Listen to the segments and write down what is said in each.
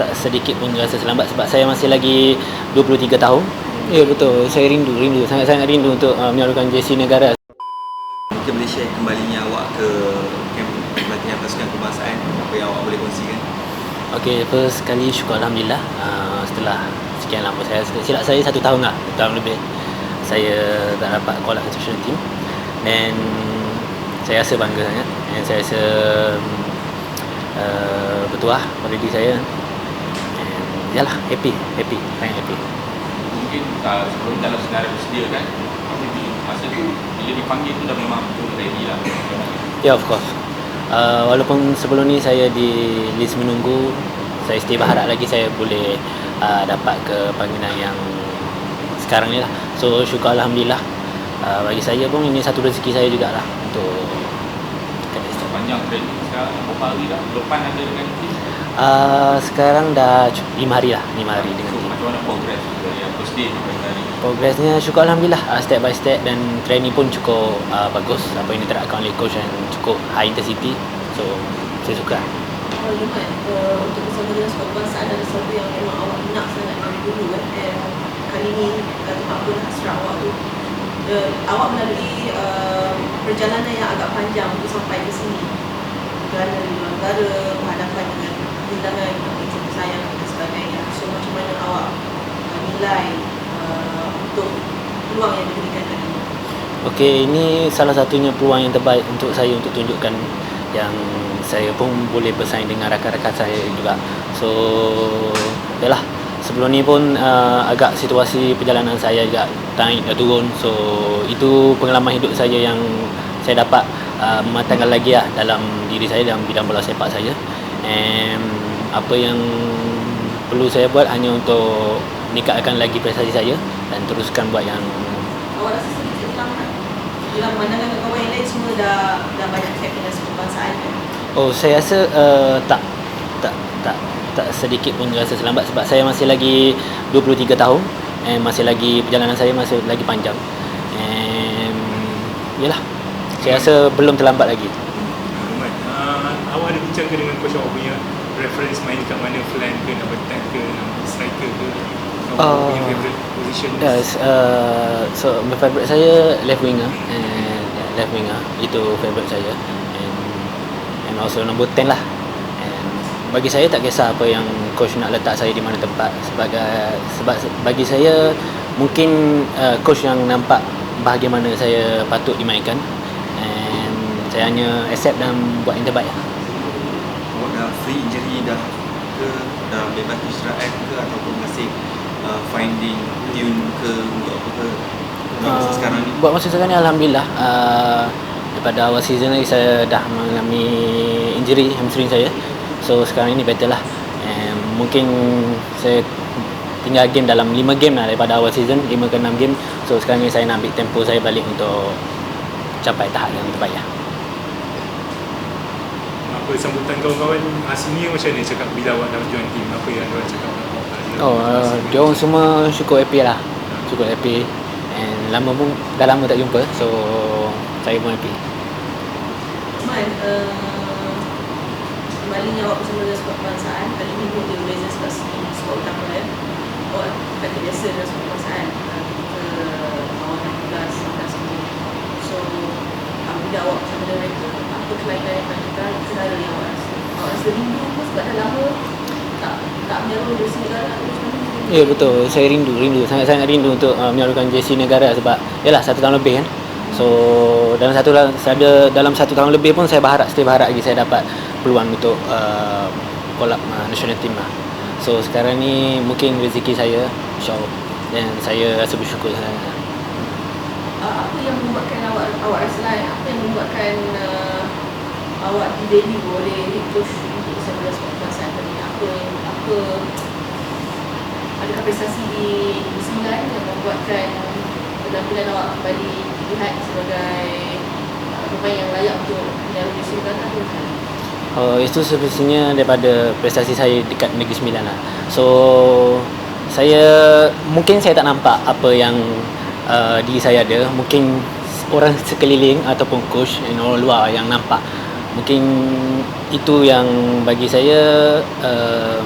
tak sedikit pun rasa terlambat sebab saya masih lagi 23 tahun. Ya betul, saya rindu, rindu, sangat-sangat rindu untuk uh, menyalurkan jersey negara. Mungkin boleh share kembalinya awak ke kem pelatihan pasukan kebangsaan? Apa yang awak boleh kongsikan? Okey, first sekali syukur Alhamdulillah. Uh, setelah sekian lama saya silap saya satu tahun lah, satu tahun lebih saya tak dapat call up national team. Dan saya rasa bangga sangat. Dan saya rasa uh, bertuah pada diri saya yalah happy happy sangat happy mungkin uh, sebelum dalam senarai bersedia kan masa tu bila dipanggil tu dah memang betul ready lah Ya, yeah, of course. Uh, walaupun sebelum ni saya di list menunggu, saya still berharap lagi saya boleh uh, dapat ke panggilan yang sekarang ni lah. So, syukur Alhamdulillah. Uh, bagi saya pun ini satu rezeki saya jugalah untuk kena start. panjang training sekarang berapa hari dah lepas ada dengan tim Uh, sekarang dah 5 hari lah, 5 hari dengan so, macam mana progress dari yang first day sampai hari Progresnya syukur Alhamdulillah. Uh, Step by step dan training pun cukup uh, bagus. Apa yang diterapkan oleh coach dan cukup high intensity. So saya suka. Awal Jumat uh, untuk bersama dengan skuad kebangsaan adalah sesuatu yang memang awak nak sangat dari dulu kan. And kali ni uh, Tuhan pun hasrat awak tu uh, awak melalui uh, perjalanan yang agak panjang untuk sampai ke sini. Kerana di luar negara berhadapan dengan kehilangan ibu sayang dan sebagainya so macam mana awak uh, nilai uh, untuk peluang yang diberikan ini Okey, ini salah satunya peluang yang terbaik untuk saya untuk tunjukkan yang saya pun boleh bersaing dengan rakan-rakan saya juga. So, yalah. Sebelum ni pun uh, agak situasi perjalanan saya juga naik dan turun. So, itu pengalaman hidup saya yang saya dapat uh, mematangkan lagi lah dalam diri saya dalam bidang bola sepak saya. And apa yang perlu saya buat hanya untuk meningkatkan lagi prestasi saya dan teruskan buat yang awak rasa sedikit terlambat dalam pandangan kawan yang lain semua dah dah banyak dengan skuad kebangsaan kan Oh, saya rasa uh, tak tak tak tak sedikit pun rasa terlambat sebab saya masih lagi 23 tahun and masih lagi perjalanan saya masih lagi panjang. And yalah. Saya rasa belum terlambat lagi. Ahmad, uh, awak ada bincang ke dengan coach awak punya reference main kat mana flank ke number 10 ke number striker ke Uh, position Yes, uh, so my favorite saya left winger and left winger itu favorite saya and and also number 10 lah. And bagi saya tak kisah apa yang coach nak letak saya di mana tempat sebagai sebab bagi saya mungkin uh, coach yang nampak bahagian mana saya patut dimainkan and saya hanya accept dan buat yang terbaik lah. Free injury dah ke dah bebas istirahat ke ataupun masih uh, finding tune ke untuk apa ke? Dalam masa Uh, sekarang ni? Buat masa sekarang ni Alhamdulillah uh, Daripada awal season ni saya dah mengalami injury hamstring saya. So sekarang ni better lah. And mungkin saya tinggal game dalam 5 game lah daripada awal season 5 ke 6 game. So sekarang ni saya nak ambil tempo saya balik untuk capai tahap yang terbaik lah apa sambutan kawan-kawan uh, senior macam mana cakap bila awak dah join team? Apa yang diorang cakap? Oh, uh, dia orang semua cukup happy lah. Cukup happy. And lama pun, dah lama tak jumpa So saya pun happy. Man, uh, kembalinya awak bersama dengan skuad kebangsaan kali ini pun dia berbeza sebab sini skuad utama ya awak tak terbiasa dengan kebangsaan uh, ketika awak dah 12, 19 semua so apabila awak bersama dengan mereka apa kelainan yang paling kita yang pun sebab dah lama tak tak negara Ya betul, saya rindu, rindu, sangat-sangat rindu untuk uh, menyalurkan jersey negara sebab yalah satu tahun lebih kan. So dalam satu saya dalam satu tahun lebih pun saya berharap, still berharap lagi saya dapat peluang untuk uh, up uh, national team lah. So sekarang ni mungkin rezeki saya, insyaAllah. Dan saya rasa bersyukur sangat. uh, apa yang membuatkan awak awak rasa lain apa yang membuatkan uh, awak di-value oleh head coach untuk skuad kebangsaan tadi apa apa adakah prestasi di Sembilan yang membuatkan penampilan awak kembali dilihat sebagai uh, pemain yang layak untuk menyalur di Sembilan atau bukan? Uh, itu sebenarnya daripada prestasi saya dekat Negeri Sembilan lah. So saya mungkin saya tak nampak apa yang uh, diri saya ada. Mungkin orang sekeliling ataupun coach and orang luar yang nampak. Mungkin itu yang bagi saya uh,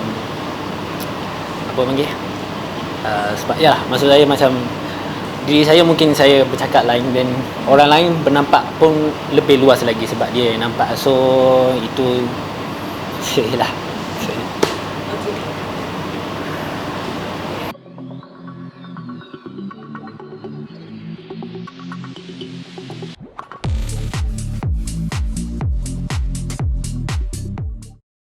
apa panggil? Uh, sebab ya maksud saya macam diri saya mungkin saya bercakap lain dan orang lain bernampak pun lebih luas lagi sebab dia yang nampak. So itu lah